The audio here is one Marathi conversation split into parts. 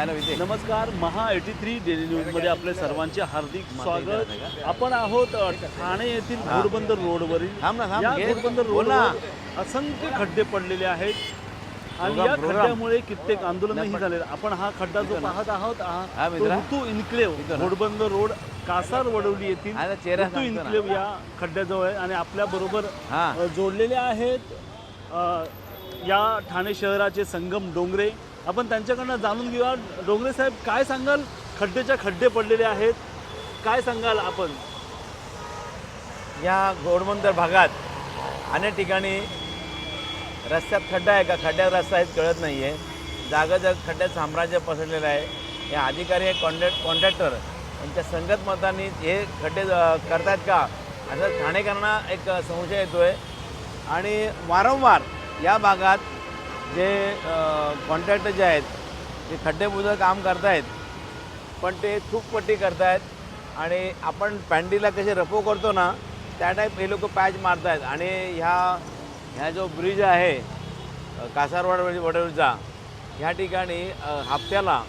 नमस्कार महा एटी थ्री डेली न्यूजमध्ये आपले सर्वांचे हार्दिक स्वागत आपण आहोत ठाणे येथील घोडबंदर रोडवरील या. घोडबंदर. रोडवर असंख्य खड्डे पडलेले आहेत आणि या. खड्ड्यामुळे कित्येक आंदोलनही झाले आपण हा खड्डा जो पाहत आहोत. ऋतू इन्क्लेव. घोडबंदर रोड कासार वडवली येथील ऋतू. इन्क्लेव या खड्ड्याजवळ आहे आणि आपल्या बरोबर हा. जोडलेले आहेत या ठाणे शहराचे संगम डोंगरे आपण त्यांच्याकडनं जाणून घेऊया. डोंगरे साहेब काय सांगाल? खड्डेच्या खड्डे पडलेले आहेत. काय सांगाल आपण? या घोडबंदर भागात अनेक ठिकाणी रस्त्यात खड्डा आहे का? खड्ड्यात रस्ता आहे कळत नाही आहे जागा जाग खड्ड्यात साम्राज्य पसरलेलं आहे. या अधिकारी हे कॉन्ट्रॅक्ट कॉन्ट्रॅक्टर यांच्या संगत मतांनी हे खड्डे करतात का? असं ठाणेकरांना एक संशय येतो आहे आणि वारंवार या भागात जे कॉन्ट्रॅक्टर जे आहेत ते खड्डेबुजं काम करतायत पण ते थूकपट्टी करतायत आणि आपण पॅन्डीला कसे रफो करतो ना त्या टाईप हे लोक पॅच मारतायत. आणि ह्या ह्या जो ब्रिज आहे कासारवाड म्हणजे वडवचा ह्या ठिकाणी हप्त्याला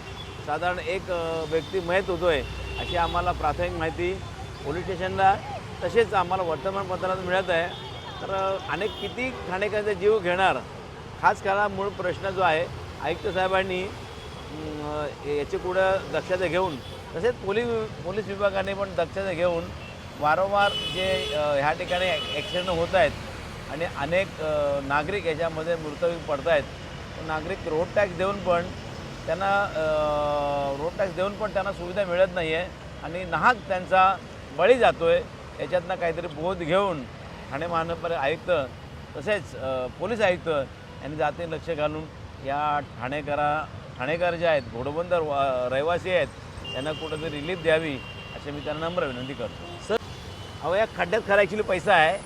साधारण एक व्यक्ती मयत होतो आहे अशी आम्हाला प्राथमिक माहिती पोलीस स्टेशनला तसेच आम्हाला वर्तमानपत्रात मिळत आहे. तर अनेक किती ठाणेकरांचा जीव घेणार खास करा मूळ प्रश्न जो आहे आयुक्त साहेबांनी याची पुढं दक्षता घेऊन तसेच पोलीस पोलीस विभागाने पण दक्षता घेऊन वारंवार जे ह्या ठिकाणी ॲक्सिडेंट होत आहेत आणि अनेक नागरिक याच्यामध्ये मृतवी पडत आहेत नागरिक रोड टॅक्स देऊन पण त्यांना रोड टॅक्स देऊन पण त्यांना सुविधा मिळत नाही आहे आणि नाहक त्यांचा बळी जातो आहे याच्यातनं काहीतरी बोध घेऊन ठाणे महानगर आयुक्त तसेच पोलीस आयुक्त यांनी जाते लक्ष घालून. या ठाणेकरा ठाणेकर जे आहेत घोडबंदर रहिवासी आहेत त्यांना कुठंतरी रिलीफ द्यावी अशी मी त्यांना नम्र विनंती करतो. सर अहो या खड्ड्यात खरा ॲक्च्युली पैसा आहे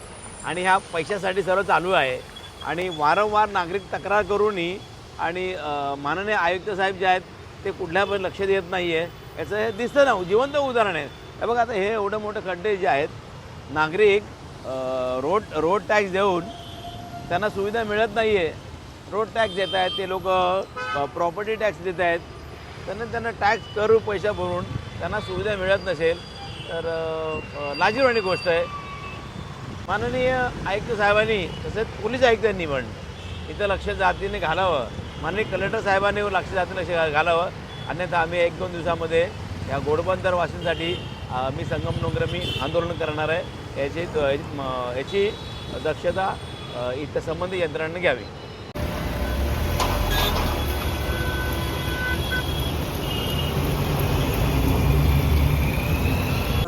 आणि ह्या पैशासाठी सर्व चालू आहे आणि वारंवार नागरिक तक्रार करूनही आणि माननीय आयुक्त साहेब जे आहेत ते कुठल्या पण लक्ष देत नाही आहे याचं हे दिसतं ना जिवंत उदाहरण आहे. हे बघा आता हे एवढे मोठे खड्डे जे आहेत नागरिक रोड रोड टॅक्स देऊन त्यांना सुविधा मिळत नाही आहे रोड टॅक्स देत आहेत ते लोक प्रॉपर्टी टॅक्स देत आहेत. त्यांना त्यांना टॅक्स करू पैसा भरून त्यांना सुविधा मिळत नसेल तर लाजीरवाणी लाजिरवाणी गोष्ट आहे. माननीय आयुक्त साहेबांनी तसेच पोलीस आयुक्तांनी पण इथं लक्ष जातीने घालावं. माननीय कलेक्टर साहेबांनी लक्ष जातीने लक्ष घालावं. अन्यथा आम्ही एक दोन दिवसामध्ये या घोडबंदर वासींसाठी मी संगम डोंगर मी आंदोलन करणार आहे. याची याची दक्षता इथं संबंधित यंत्रणांनी घ्यावी.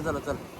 चला चला.